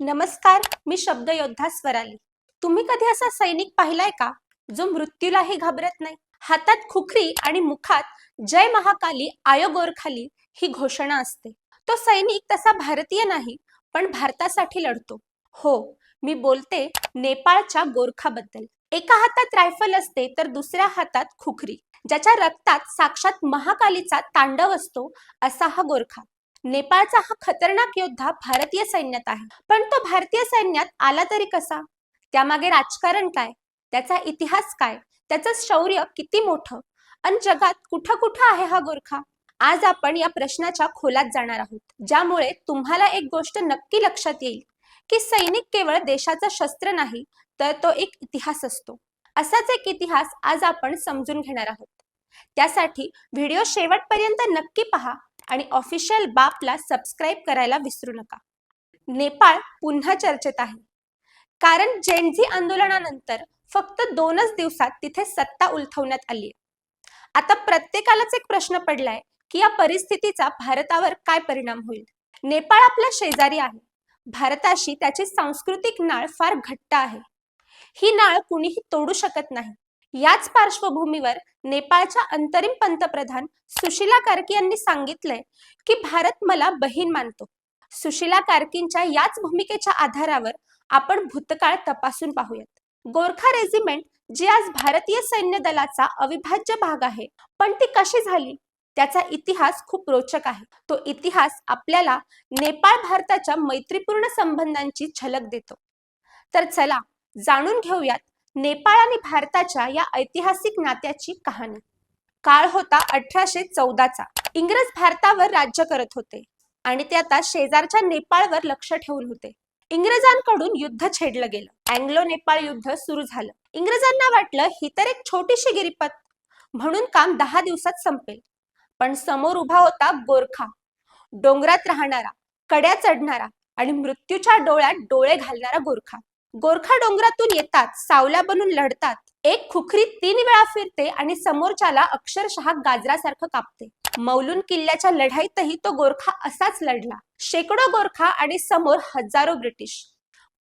नमस्कार मी शब्दयोद्धा स्वराली. तुम्ही कधी असा सैनिक पाहिलाय का जो मृत्यूलाही घाबरत नाही? हातात खुखरी आणि मुखात जय महाकाली आयोगोरखाली ही घोषणा असते. तो सैनिक तसा भारतीय नाही पण भारतासाठी लढतो. हो मी बोलते नेपाळच्या गोरखाबद्दल. एका हातात रायफल असते तर दुसऱ्या हातात खुखरी ज्याच्या रक्तात साक्षात महाकालीचा तांडव असतो असा हा गोरखा. नेपाळचा हा खतरनाक योद्धा भारतीय सैन्यात आहे. पण तो भारतीय सैन्यात आला तरी कसा? त्यामागे राजकारण काय? त्याचा इतिहास काय? त्याचं शौर्य किती मोठं? आणि जगात कुठं कुठं आहे हा गोरखा? आज आपण या प्रश्नाच्या खोलात जाणार आहोत. ज्यामुळे तुम्हाला एक गोष्ट नक्की लक्षात येईल की सैनिक केवळ देशाचं शस्त्र नाही तर तो एक इतिहास असतो. असाच एक इतिहास आज आपण समजून घेणार आहोत. त्यासाठी व्हिडिओ शेवटपर्यंत नक्की पहा. आणि ऑफिशियल बापला सबस्क्राईब करायला विसरू नका. नेपाळ पुन्हा चर्चेत आहे. कारण जेनझी आंदोलनानंतर फक्त दोनच दिवसात तिथे सत्ता उलथवण्यात आली आता प्रत्येकालाच एक प्रश्न पडलाय की या परिस्थितीचा भारतावर काय परिणाम होईल? नेपाळ आपला शेजारी आहे. भारताशी त्याची सांस्कृतिक नाळ फार घट्ट आहे. ही नाळ कुणीही तोडू शकत नाही. याच पार्श्वभूमीवर नेपाळच्या अंतरिम पंतप्रधान सुशीला कार्की यांनी सांगितलंय की भारत मला बहीण मानतो. सुशीला कार्कींच्या याच भूमिकेच्या आधारावर आपण भूतकाळ तपासून पाहूयात. गोरखा रेजिमेंट जी आज भारतीय सैन्य दलाचा अविभाज्य भाग आहे पण ती कशी झाली? त्याचा इतिहास खूप रोचक आहे. तो इतिहास आपल्याला नेपाळ भारताच्या मैत्रीपूर्ण संबंधांची झलक देतो. तर चला जाणून घेऊयात नेपाळ आणि भारताच्या या ऐतिहासिक नात्याची कहाणी. काळ होता अठराशे चौदाचा. इंग्रज भारतावर राज्य करत होते आणि ते आता शेजारच्या नेपाळवर लक्ष ठेवून होते. इंग्रजांकडून युद्ध छेडलं गेलं. अँग्लो नेपाळ युद्ध सुरू झालं. इंग्रजांना वाटलं ही तर एक छोटीशी गिरीपत म्हणून काम दहा दिवसात संपेल. पण समोर उभा होता गोरखा. डोंगरात राहणारा कड्या चढणारा आणि मृत्यूच्या डोळ्यात डोळे घालणारा गोरखा. गोरखा डोंगरातून येतात सावल्या बनून लढतात. एक खुखरी तीन वेळा फिरते आणि समोरच्याला अक्षरशः गाजरासारखं कापते. मौलून किल्ल्याच्या लढाईतही तो गोरखा असाच लढला. शेकडो गोरखा आणि समोर हजारो ब्रिटिश.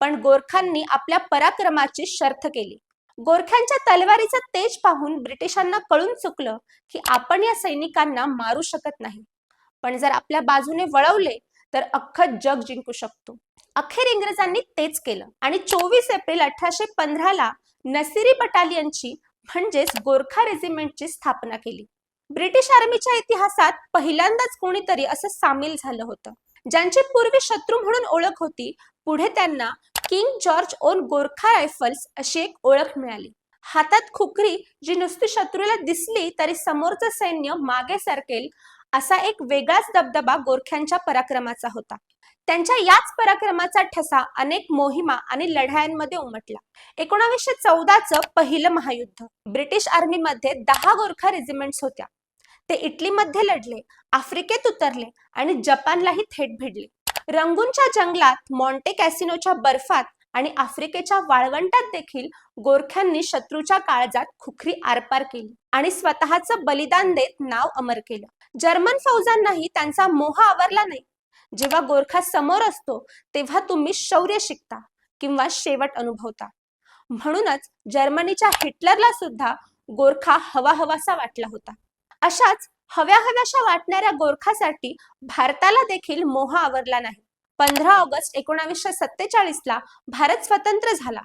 पण गोरखांनी आपल्या पराक्रमाची शर्थ केली. गोरख्यांच्या तलवारीचं तेज पाहून ब्रिटिशांना कळून चुकलं की आपण या सैनिकांना मारू शकत नाही. पण जर आपल्या बाजूने वळवले तर अख्खं जग जिंकू शकतो. अखेर इंग्रजांनी तेच केलं. आणि चोवीस एप्रिल अठराशे पंधराला नसिरी बटालियनची म्हणजेच गोरखा रेजिमेंटची स्थापना केली. ब्रिटिश आर्मीच्या इतिहासात पहिल्यांदाच कोणीतरी असं सामील झालं होतं. ज्यांची पूर्वी शत्रू म्हणून ओळख होती पुढे त्यांना King George own Gorkha rifles अशी एक ओळख मिळाली. हातात खुकरी जी नुसती शत्रूला दिसली तरी समोरचं सैन्य मागे सरकेल असा एक वेगळाच दबदबा गोरख्यांच्या पराक्रमाचा होता. त्यांच्या याच पराक्रमाचा ठसा अनेक मोहिमा आणि लढायांमध्ये उमटला. एकोणावीसशे चौदाचं पहिलं महायुद्ध. ब्रिटिश आर्मीमध्ये दहा गोरखा रेजिमेंट्स होत्या. ते इटलीमध्ये लढले आफ्रिकेत उतरले आणि जपानलाही थेट भिडले रंगूनच्या जंगलात मॉन्टे कॅसिनोच्या बर्फात आणि आफ्रिकेच्या वाळवंटात देखील गोरख्यांनी शत्रूच्या काळजात खुखरी आरपार केली आणि स्वतःचं बलिदान देत नाव अमर केलं. जर्मन फौजांनाही त्यांचा मोह आवरला नाही. जेव्हा गोरखा समोर असतो तेव्हा तुम्ही शौर्य शिकता किंवा शेवट अनुभवता. म्हणूनच जर्मनीच्या हिटलरला सुद्धा गोरखा हवा हवासा वाटला होता. अशाच हव्या हव्याशा वाटणाऱ्या गोरखासाठी भारताला देखील मोह आवरला नाही. पंधरा ऑगस्ट एकोणावीसशे सत्तेचाळीस ला भारत स्वतंत्र झाला.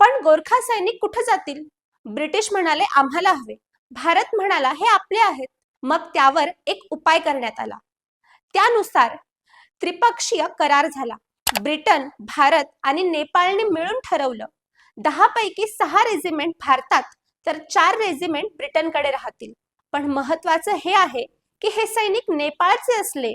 पण गोरखा सैनिक कुठे जातील? ब्रिटिश म्हणाले आम्हाला हवे. भारत म्हणाला हे आपले आहेत. मग त्यावर एक उपाय करण्यात आला. त्यानुसार त्रिपक्षीय करार झाला. ब्रिटन भारत आणि नेपाळने मिळून ठरवलं दहा पैकी सहा रेजिमेंट भारतात तर चार रेजिमेंट ब्रिटनकडे राहतील. पण महत्वाचं हे आहे की हे सैनिक नेपाळचे असले.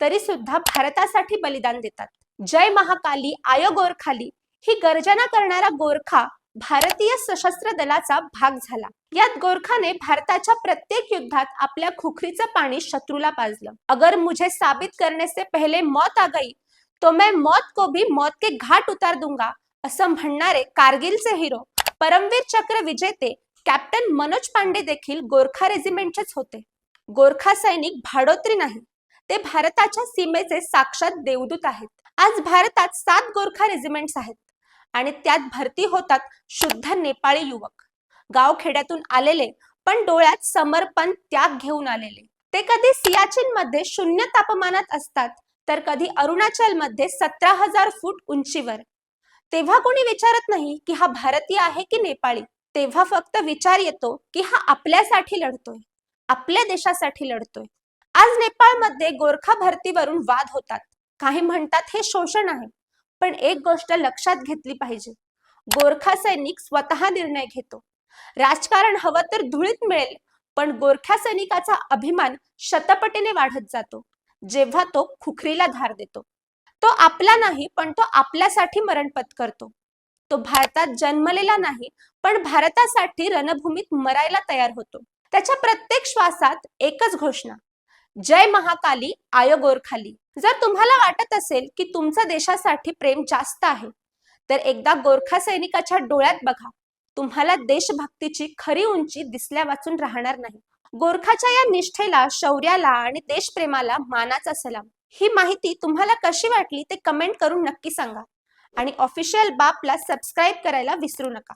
तरी सुद्धा भारतासाठी बलिदान देतात. जय महाकाली आय गोरखाली ही गर्जना करणारा गोरखा भारतीय सशस्त्र दलाचा भाग झाला. यात गोरखाने भारताच्या प्रत्येक युद्धात आपल्या खुखरीचं पाणी शत्रूला पाजलं. अगर मुझे साबित करने से मौत आ गई तो मैं मौत को भी मौत के घाट उतार दूंगा असं म्हणणारे कारगिलचे हिरो परमवीर चक्र विजेते कॅप्टन मनोज पांडे देखील गोरखा रेजिमेंटचेच होते. गोरखा सैनिक भाडोत्री नाही. ते भारताच्या सीमेचे साक्षात देवदूत आहेत. आज भारतात सात गोरखा रेजिमेंट्स आहेत आणि त्यात भरती होतात शुद्ध नेपाळी युवक. गावखेड्यातून आलेले पण डोळ्यात समर्पण त्याग घेऊन आलेले. ते कधी सियाचीन मध्ये शून्य तापमानात असतात तर कधी अरुणाचलमध्ये सतरा हजार फूट उंचीवर. तेव्हा कोणी विचारत नाही की हा भारतीय आहे की नेपाळी? तेव्हा फक्त विचार येतो की हा आपल्यासाठी लढतोय आपल्या देशासाठी लढतोय. आज नेपाळमध्ये गोरखा भरतीवरून वाद होतात. काही म्हणतात हे शोषण आहे पण एक गोष्ट लक्षात घेतली पाहिजे. गोरखा सैनिक स्वतः निर्णय घेतो. राजकारण हवं तर धुळीत मिळेल पण गोरख्या सैनिकाचा अभिमान शतपटीने वाढत जातो. जेव्हा तो खुखरीला धार देतो. तो आपला नाही पण तो आपल्यासाठी मरण पत्करतो. तो भारतात जन्मलेला नाही पण भारतासाठी रणभूमीत मरायला तयार होतो. त्याच्या प्रत्येक श्वासात एकच घोषणा जय महाकाली आय गोरखाली जर तुम्हाला वाटत असेल की तुमचं देशासाठी प्रेम जास्त आहे तर एकदा गोरखा सैनिकाच्या डोळ्यात बघा. तुम्हाला देशभक्तीची खरी उंची दिसल्या वाचून राहणार नाही. गोरखाच्या या निष्ठेला शौर्याला आणि देशप्रेमाला मानाचा सलाम. ही माहिती तुम्हाला कशी वाटली ते कमेंट करून नक्की सांगा. आणि ऑफिशियल बापला सबस्क्राईब करायला विसरू नका.